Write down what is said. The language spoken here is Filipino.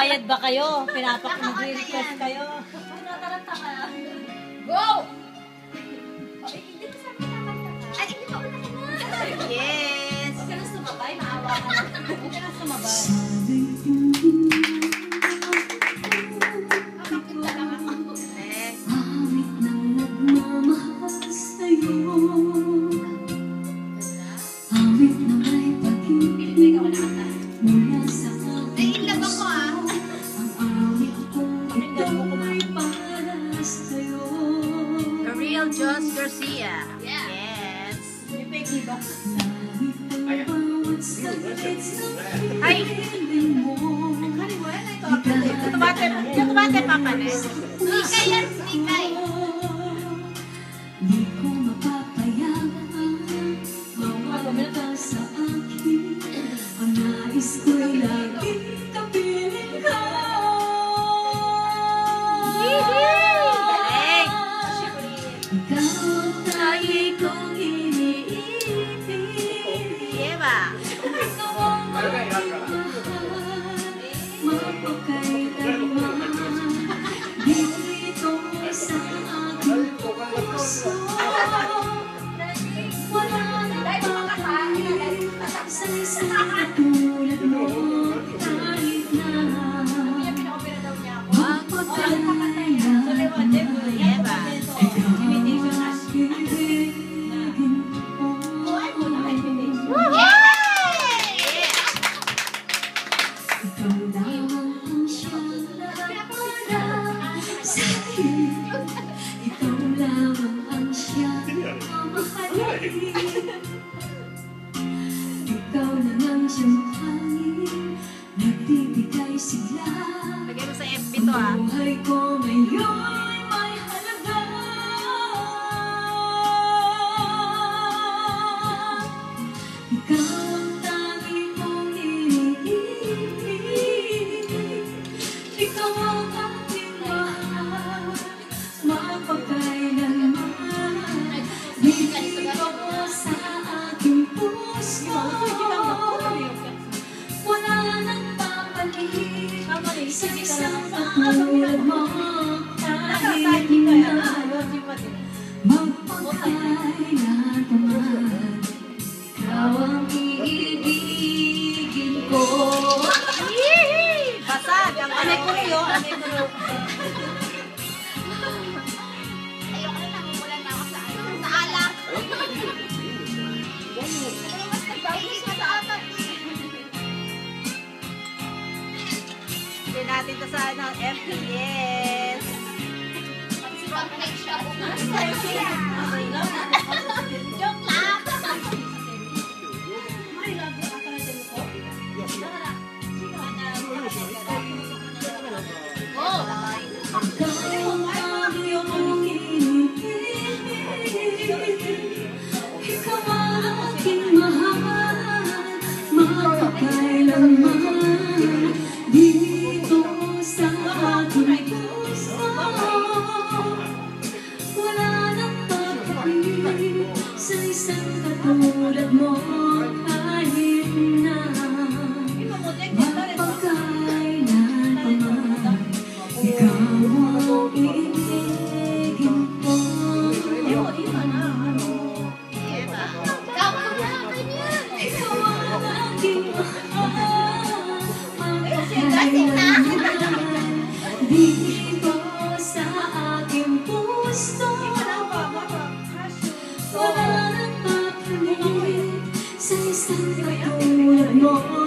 Bayad ba kayo? Pinapak nag-request kayo? Tinataranta ka. Go! Ay. Yes! Huwag ka na sumabay, maawa ka na. Huwag ka na sumabay. Yan, ito. Yung tumate, yung tumate, Papa Nes. Nikay yan, nikay. Katulad mo Kahit na Kaya pinakopera Ikaw lang ang siyang hangin, nagbibigay sigla. Lagay mo sa FB to ah. Buhay ko isang katulad mo kahit na magpakailanman ikaw ang iibigin ko. Basag ang Ano ko yun? Ano ko natin to sa ano. Yes. Mag-spotlight siya bukas. Papalit sa isang katulad mo kahit na mapagkailanman. Ikaw ang iibigin ko. Eva. Tama na, ganyan. Ikaw ang aking mahal, Lasing Dito 也能够